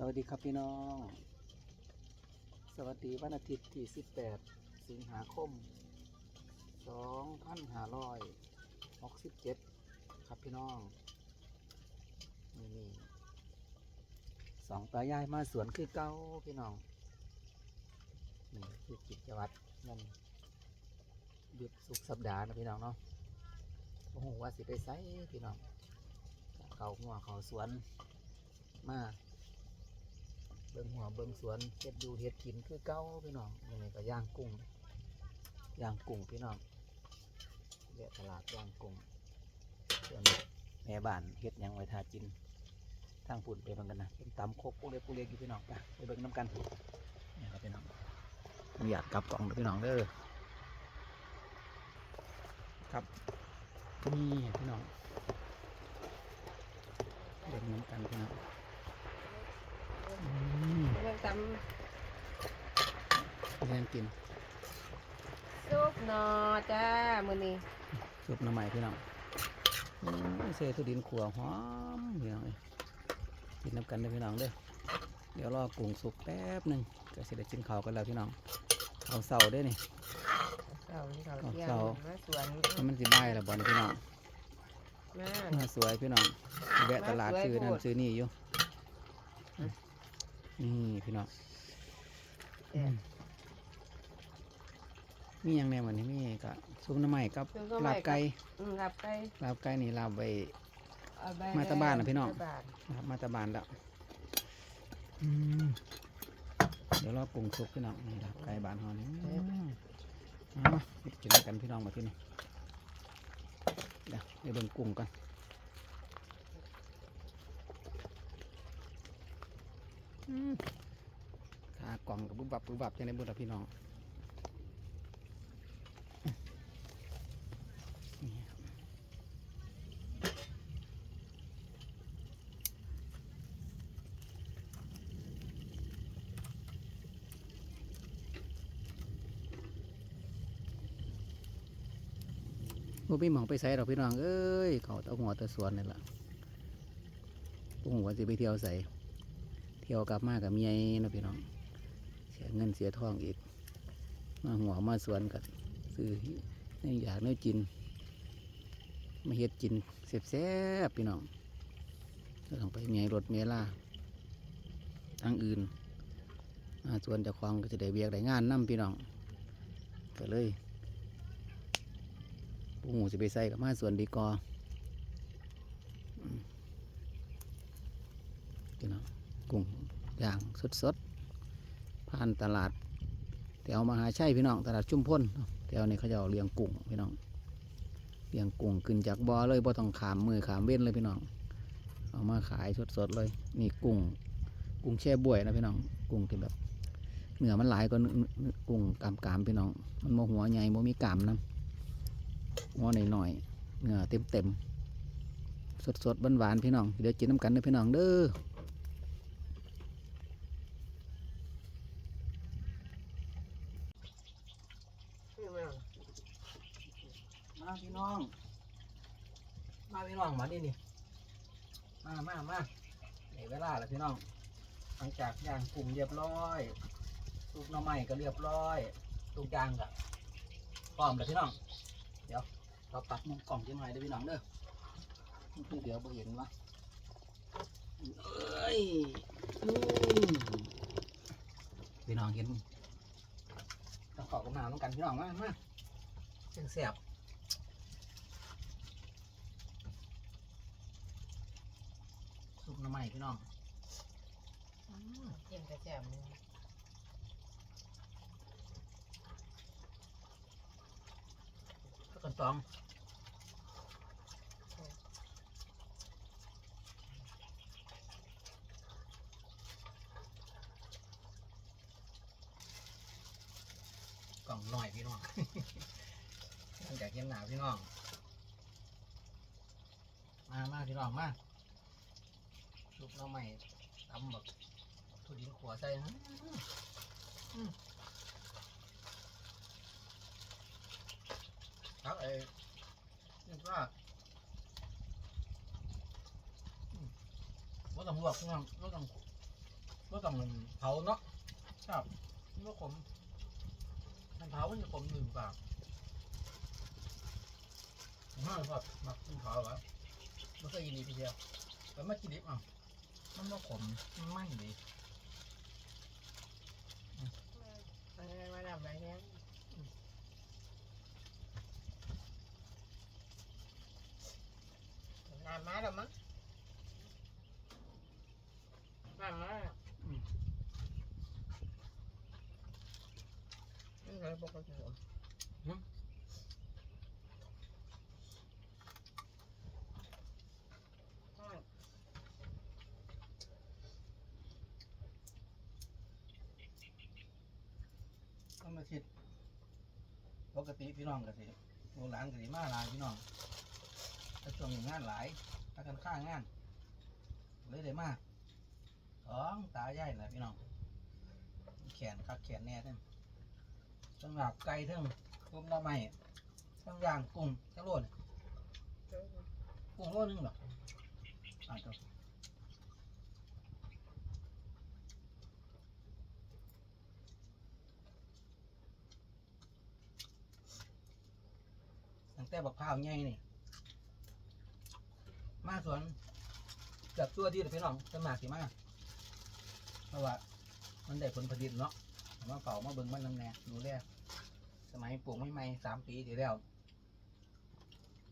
สวัสดีครับพี่น้อง สวัสดีวันอาทิตย์ที่ 18 สิงหาคม 2567 ครับพี่น้อง นี่นี่สองตายายมาสวนคือเก้าพี่น้อง นี่คือกิจวัตรนั่นหยุดสุกสัปดาห์นะพี่น้องเนาะโอ้โหว่าสิไปไสพี่น้อง เขาหัวเขาสวนมา เบิ่งหัวเบิ่งสวนเฮ็ดอยู่เฮ็ดกินคือเก่าพี่น้องนี่นี่ก็ย่างกุ้งย่างกุ้งพี่น้องเรียตลาดย่างกุ้งส่วนแม่บ้านเฮ็ดยังไว้ทากินทางปุ่นไปบิ่งกันนะเป็นตำโคกปูเล็กปูเล็กอยู่พี่น้องไปไปเบิ่งน้ำกันนี่ครับพี่น้องอนุญาตกลับกล่องเด้อพี่น้องเด้อครับนี่พี่น้องเบิ่งน้ำกันพี่น้อง อืมเรื่องตแม่นกินำซุปหนอจ้ามือนี้ซุปหน้ำใหม่พี่น้องอืมเซตุดินขัวหอมพี่น้องเอ้ยกินน้ำกันเด้อพี่น้องเด้อเดี๋ยวรอกุ้งสุกแป๊บหนึ่งก็สิได้กินข้าวกันแล้วพี่น้องข้าวเสาเด้อนี่เสาที่เขาเที่ยเสาวมาสวนแล้วมันสิบ่ายแล้วบ่นี่พี่น้องมา มาสวยพี่น้องแวะตลาดมาสวยซื้อนั่นโพดซื้อนี่อยู่ นี่พี่น้องเอ๊ะมีหยังแน่วันนี้มีกะซุปหน้ำใหม่กับซุปหน่อไม้ลาบไก่อืมรับไปลาบไก่นี่ลาบไว้ เอาไปมาตะบ้านน่ะพี่น้อง มาตะบ้านนะครับมาตะบานแล้วอืมเดี๋ยวรอกุ้งสุกพี่น้องนี่ครับไก่บานเฮานี่อืมเอามากินด้วยกันพี่น้องมาที่นี่เดี๋ยวไปเบิ่งกุ้งกันอืม ขากล่องกับบุบบับบุบบับจังไดบุญพี่น้องนี่ครับบ่มีหมองไปใส่ดอกพี่น้อง เอ้ย เขาตะหัวตะสวนนี่แหละปุ่งว่าสิไปเที่ยวใส่ ที่ยวกลับมากับเมียนะพี่น้อง เสียเงินเสียทองอีก มาหัวมาสวนกันซื้อนี่อยากเนื้อกินมาเฮ็ดกินแซ่บๆพี่น้องก็ต้องไปเมียรถเมียล่าทางอื่นมาสวนจะคลองก็จะได้เบียกได้งานนํพี่น้องก็เลยปูหูสิไปใส่กับมาสวนดีกอพี่น้องกุ้ง อย่างสดๆ ผ่านตลาดแถวมหาชัยพี่น้อง ตลาดชุมพลแถวนี้เขาจะเลี้ยงกุ้งพี่น้องเลี้ยงกุ้งขึ้นจากบ่อเลยบ่ต้องขามมือขามเว้นเลยพี่น้อง เอามาขายสดๆเลยนี่กุ้ง กุ้งแช่บวยนะพี่น้อง กุ้งที่แบบเนื้อมันหลายกว่ากุ้งกามกามๆพี่น้อง มันโมหัวใหญ่โมมีกามนะหัวหน่อยๆเนื้อเต็มเต็มๆสดๆหวานๆพี่น้อง เดี๋ยวกินน้ำกันเด้อพี่น้องเด้อ มาพี่น้อง มาพี่น้องมาดินี่ มามามาในเวลาแล้วพี่น้อง หลังจากย่างกลุ่มเรียบร้อยซุปหน่อไม้ก็เรียบร้อยทุกยางก็พร้อมแล้วพี่น้อง เดี๋ยว เราปรับมุมกล่องจังหน่อยเด้อพี่น้องเด้อเดี๋ยวบ่เห็นวะเอ้ยอืมพี่น้องเห็นต้องขอกับน้ำน้ำกันพี่น้องมากมากเสียงแสบ ซุปหน้ำใหม่ พี่น้องเยี่ยมกระแจมเลยข้าวกันตองกล่องหน่อยพี่น้องหลังจากเย็นหนาวพี่น้อง มามาพี่น้องมา ซุปหน้ำใหม่ตำแบบทุดินขัวใส่นะอืมครับเอ้นี่ก็อืมว่าต้องลวกพี่น้องว่าต้องก็ต้องเผาเนาะครับนี่ว่าขมมันเผามันจะขมหนึ่งปากผมว่าแบบมักกินเผาเหรอไม่เคยกินดีทีเดียวแต่ไม่กินดิบอะ มันว่าขมมันไม่ดีอะไรมาดำอะไรเนี่ยนานมาแล้วมั้งนานมาแล้วนี่เลยปกติผมต้ องมาคิดปกติพี่น้องก็สิลูกหลานก็สิมาหลายพี่น้องถ้าช่วงนี้งานหลายถ้ากันข้างงานเลยได้มาสองตายายแหละพี่น้องแขนคักแขนแน่ทั้งทั้งหลับไก่ทั้งกุ้มหน้ำไม้ทั้งย่างกุ้งทั้งโลดกุ้งโลนึงหรออ่าตัว แต่บักพร้าวใหญ่นี่ มาสวนเกือบตัวที่พี่น้องสวนมากสิมาเพราะว่ามันได้ผลผลิตเนาะมาเฝ้ามาเบิ่งมันนำแน่ดูแลสมัยปลูกใหม่สามปีที่แล้ว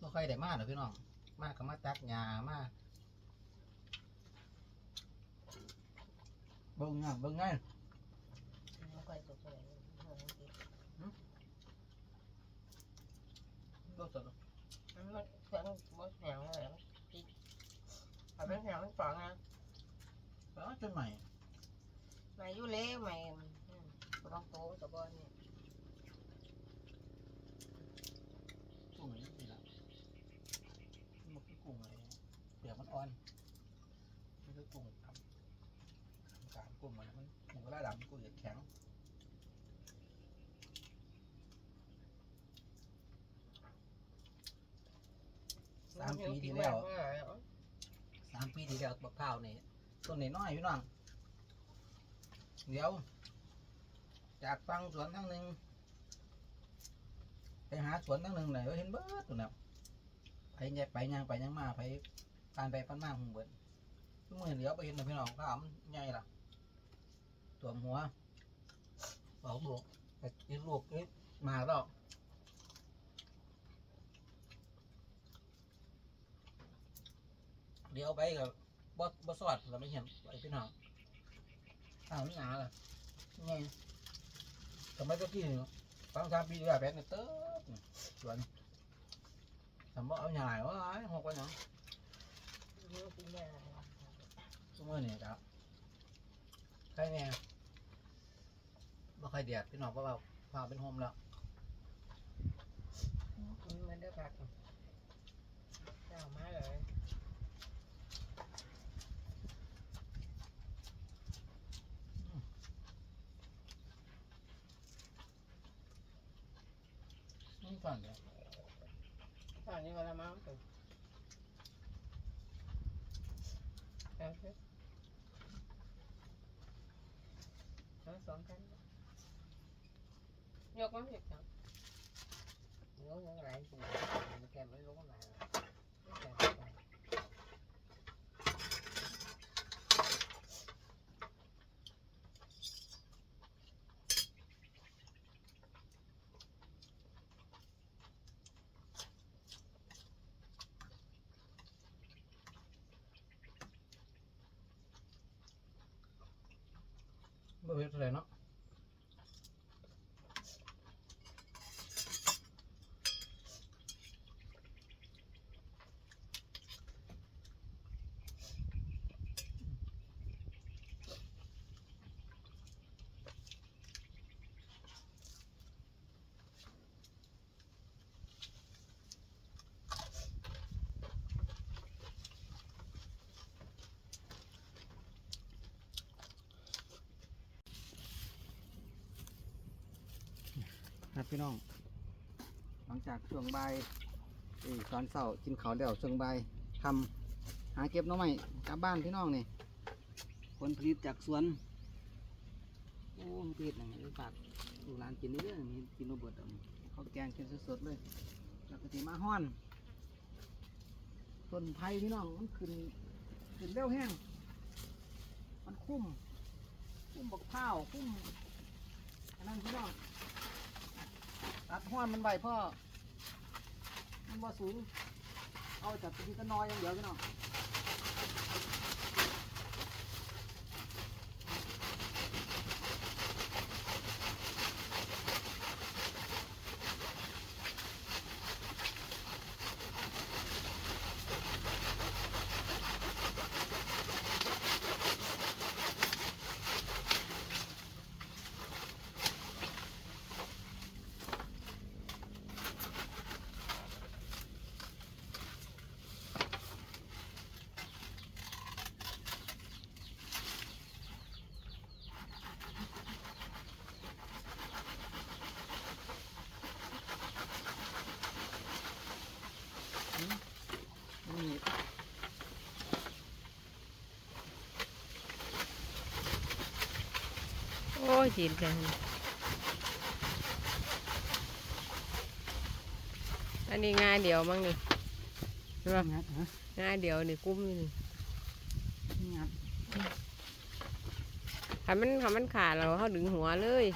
ก็ค่อยได้มากหรอกพี่น้อง มากก็มาตัดหญ้ามาเบิ่งงานเบิ่งงานไม่ค่อยสวย บิ่งสดมันมันเครื่องบดแหงเลยพี่เอาเป็นแหงมันฝังนะแล้วจนใหม่มาอยู่เล่ใหม่ต้องโตตะบอนนี่กุ้งอะไรนี่ละมันคือกุ้งอะไรเปลือกมันอ่อนมันคือกุ้งครับกามกุ้งมันมันหมูกระดำกุ้งเหยียดแข็ง สาม ปีที่แล้วสามปีที่แล้วบักพร้าวนี่ต้นน้อยๆพี่น้องเดี๋ยว จากฟังสวนทั้งหนึ่งไปหาสวนทั้งหนึ่งไหนเห็นเบิดตัวน่ะไปเนี่ยไปยังไปยังมาไปผ่านไปผ่านมาคงเบิดทุกมือเดี๋ยวไปเห็นนะพี่น้องข้าวมันใหญ่ล่ะตัวหัวออกลูกแต่กินลูกนี่มาแล้ว เดี๋ยวไปกับบ่บ่สอดเราไม่เห็นไปพี่น้องข้าวมันหนาล่ะไงทำไมตะกี้นี่ฟังสามปีที่แล้วยแบบนี้เติบนี่สวนทำบ่เอาใหญ่วะไอ้หกไปหยังทุกมื้อนี่ครับใครแน่บ่ใค่อยเดียดพี่น้องเพราะว่าฟ้าเป็นโฮมแล้วมันได้ผักเจ้ามาเลย นี่ก่อนเดี๋ยวตอนนี้วันละมั้งถึงแล้วสิทั้งสองกันยกมันผิดจังยกยังไงกูแกไม่รู้อะไร แก บ่เฮ็ดเท่าไหร่เนาะครับ พี่น้อง หลังจากช่วงบ่ายตอนเช้ากินข้าวแล้วช่วงบ่ายทำหาเก็บน้องใหม่กลับบ้านพี่น้องนี่ผลผลิตจากสวน โอ้เผ็ดอย่างนี้ฝากลูกหลานกินนี่เด้อมีกินมาเบิดเอาเขาแกงกินสดๆเลยแล้วก็สิมาห้อนต้นไผ่พี่น้องมันขึ้นขึ้นเร็วแห้ง มันคุ้ม คุ้มบักเผาว คุ้มอันนั้นพี่น้อง ตัดห้อนมันไว้พ่อมันบ่สูง เอาจับตัวนี้ก็น้อยอย่างเดียวพี่น้อง นี่ โอ้ย จีนกันอันนี้ง่ายเดียวมั้งนี่ใช่ปะงัดฮะง่ายเดียวนี่กุ้มนี่งัดถ้ามันถ้ามันขาดเราเขาดึงหัวเลย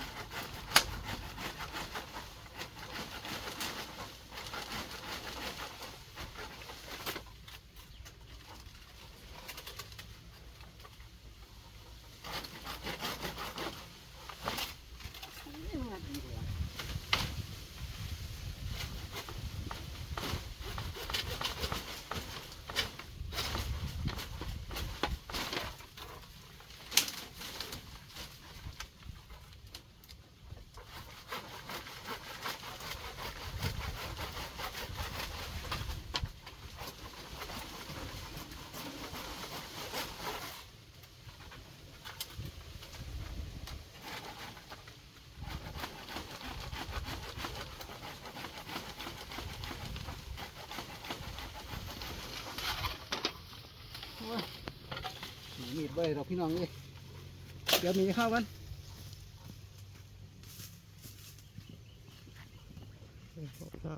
นี่งัดดีกว่า โอ้ย มีดเว้ยเราพี่น้องเลยเดี๋ยวมีข้าวกันเอา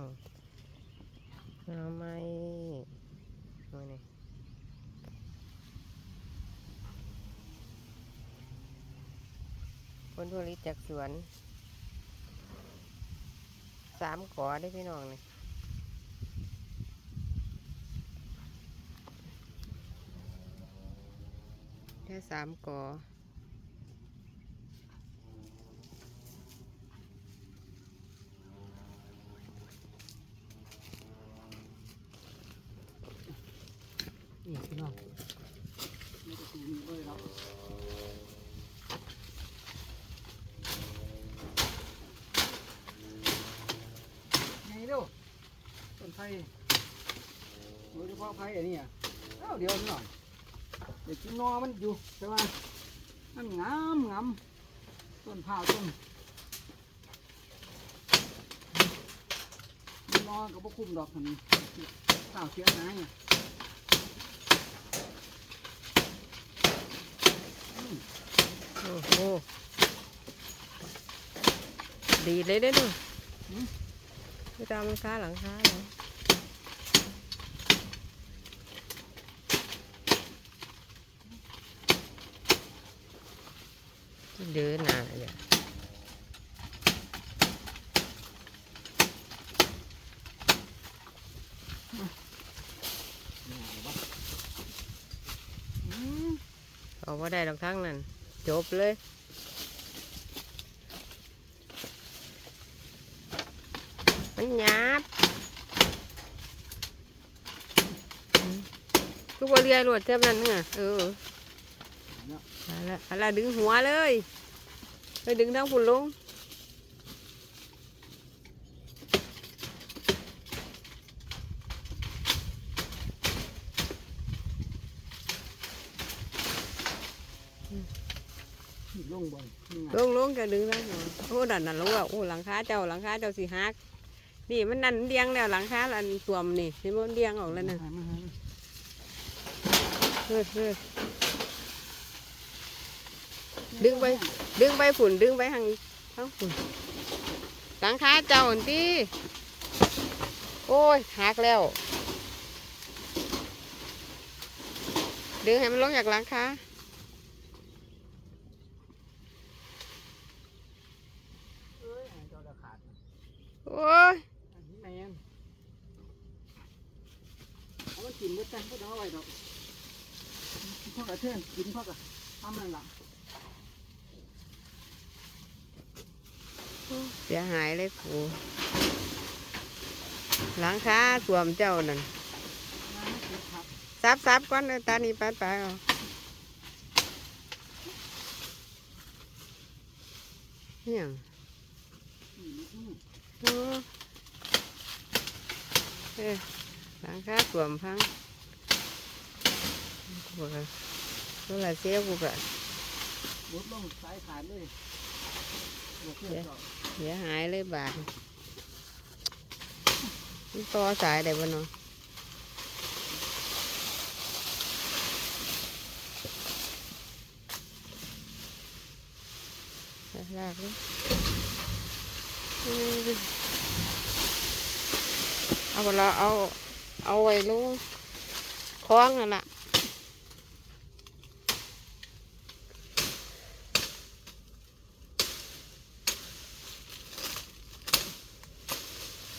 เอาไม่เอานี่ผลผลิตจากสวนสามก่อได้พี่น้องนี่แค่สามกอ นี่พี่น้องไม่ได้ดูมีดเว้ยเราไงเดูต้นไผ่โดยเฉพาะไผ่อันนี้อะเอ้าเดี๋ยวพี่น้องเดี๋ยวกิ นนอมันอยู่แต่ว่ามันงามงามต้นผ้าวต้นมันนอกับพวกคุ้มดอกมันข้าวเสียหายเนี่ยโอ้โหดีเลยเด้อดูไม่ตามหลังคาหลังคาเลย เดินหนาอย่าอืมเอาว่าได้ดอกทั้งนั้น จบเลยมันหยาบอืมคือว่าเรียรวดเท่านั้นไงเออ อาละเอาละดึงหัวเลยไปดึงทั้งปุ่นลงลงบนนี่ไงลงลงก็ดึงทั้งหัวโอ้ดันนั่นลงแล้วโอ้หลังคาเจ้าหลังคาเจ้าสีหักนี่มันนั่นเดียงแล้วหลังคาอันตัวมนนี่เห็นมันเดียงออกแล้วนะมาหามาหาเฮ้ยเฮ้ย ดึงไปดึงไปฝุ่นดึงไปทางทางฝุ่นหลังคาเจ้าหั่นติโอ้ยหักแล้ว ดึงให้มันลงจากหลังคาโอ้ยแมนเอามันกินไม่แต่งก็ต้ไว้ดอกพ่อกระเทือนกินพ่อกระทำนั่นล่ะ เสียหายเลยกูหลังคาสวมเจ้านั่นซับซับก่อนเด้อตานี่ปัดไปเอาเนี่ยอืมอืมโอ้เอ้ยหลังคาสวมพังกูกะตัวละเสียกูกะลดลงสายขาดเลย เสียหายเลยบาทมันต่อสายได้บ่เนาะลากเลยเอาไปละเอา เอาไว้ลงคล้องนั่นละ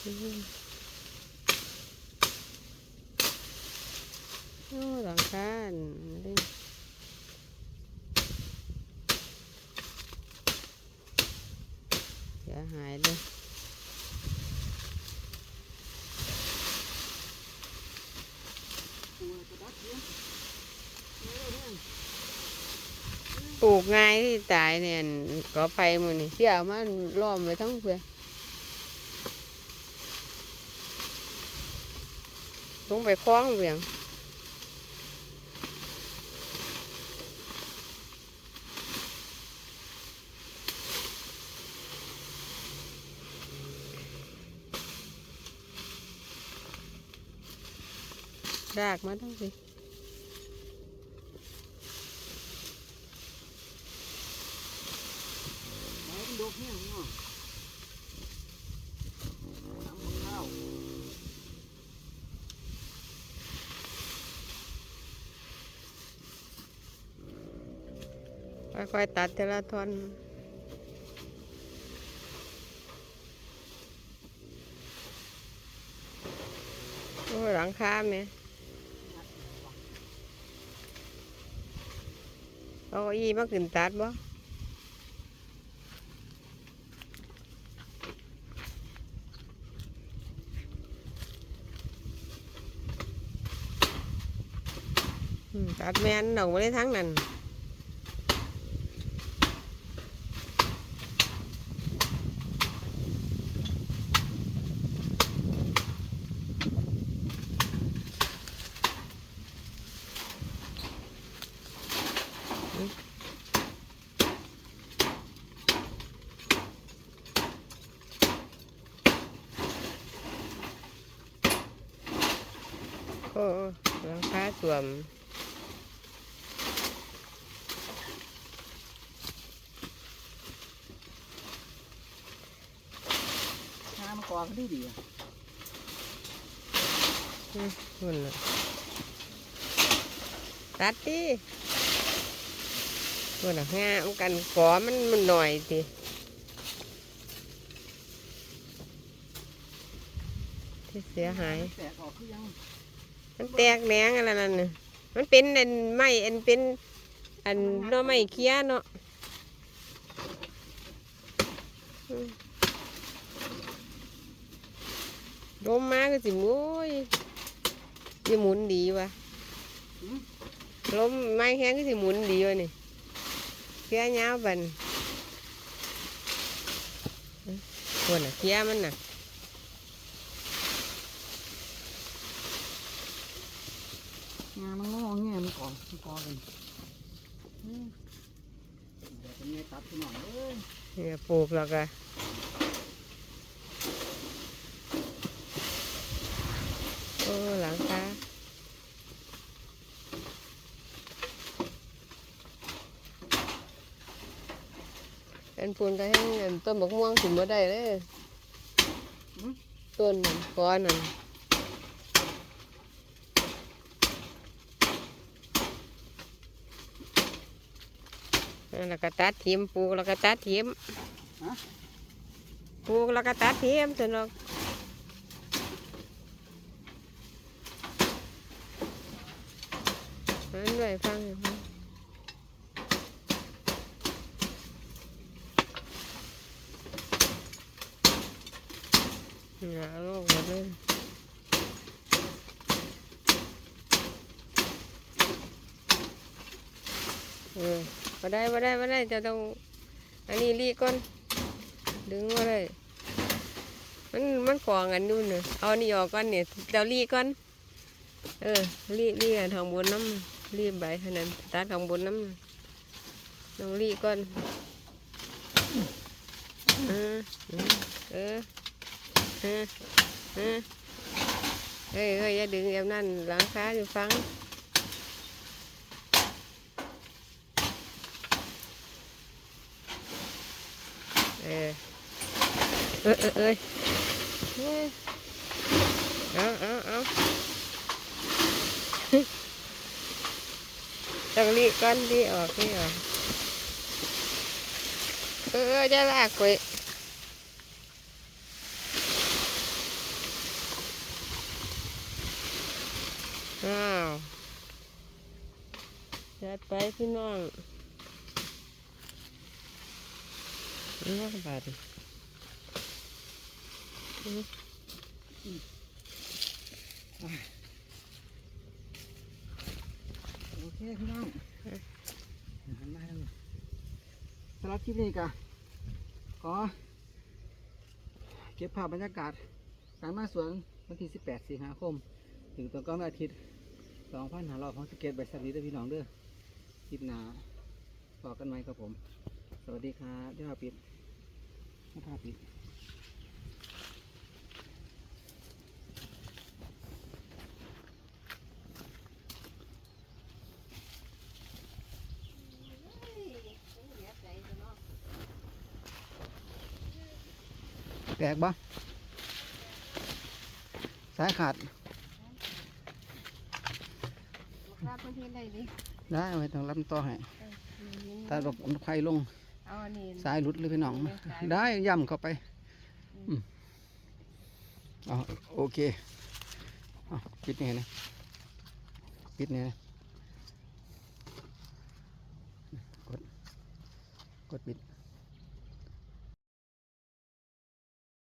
โอ้หลังคาอันเสียหายเลยตัวกระดักเยเออเนี่ยปลูกง่ายที่ตายเนี่ยก็ไปมือนี่เสี่ยวมันล้อมไว้ทั้งเพื่อ ไปคล้องเวียงรากมาทั้งสิ ไหนมันดกเนี่ยเนาะทำกับข้าว ค่อยตัดแต่ละท่อนโอ้หลังคาไหมเอาอีมาขึ้นตัดบ่ตัดแมนดอกไม้ได้ทั้งนั้น โอ้หลังคาสวม งา นมันก่อกันได้ดีอะหุ่นน่ะตัดดิหุ่นน่ะงามกันกอมันมันหน่อยสิที่เสียหายแตกออกคือยัง มันแตกแหนงอะไรนั่นน่ะมันเป็นอันไม้อันเป็น อันหน่อไม้เคี้ยเนาะอืมลมมาก็สิโอ้ยสิหมุนดีวะหืมลมไม้แห้งก็สิหมุนดีวะนี่เคี้ยยาวบันคนน่ะเคี้ยมันน่ะ งานมันงอแงมันก่อมันก่อกันอืมเดี๋ยวเป็นไงตัดไปหน่อยเอ้ยเนี่ยปลูกแล้วก็โอ้หลังคาอันพูนก็ให้อันต้นบักม่วงขึ้นมาได้เลยต้นนั่นก้อนนั่น แล้วก็ตัดทิมปลูกแล้วก็ตัดทิมปลูกแล้วก็ตัดทิมสนอกนั่นด้วยฟังอยู่ฟังหาโลกหมดเลยเออมา ได้มาได้มาได้จะต้องอันนี้รีก่อนดึงมาเลยมันมันขวางกันดูเนี่ยเอานนี้ออกก่อนเนี่ยเดี๋ยวรีก่อนเออรีรีกันทางบนน้ำรีใบขนาดตัดทางบนน้ำต้องรีก่อนเออเออเออเออเฮ้ยเฮ้ยอย่าดึงแบบนั้นหลังค้าอยู่ฟัง เออเออเออเอยเอ้ยเอาเอาเอาต้องรีก้อนรีออกรีออกเออจะลากไปอ้าวจัดไปพี่น้อง นี่ก็บาดโอเคพี่น้องหันมาทางนี้สำหรับคลิปนี้ก็ขอเก็บภาพบรรยากาศการมาสวนวันที่ 18 สิงหาคม ถึงตอนก้อนอาทิตย์2567ใบสักนี้เด้อพี่น้องเด้อคลิปหน้าต่อกันไหมครับผม สวัสดีครับเดี๋ยวเราปิด ไม่พาปิดแตกบ่สายขาดครับประเทศใดดิได้เอาไว้ทางลำต่อให้ตัดแบบไฟลงเอาอั นนี้สายหลุดเลยพี่น้องได้ย่ำเข้าไปอืมเอาโอเคเอาปิดนี่นะปิดนี่นะ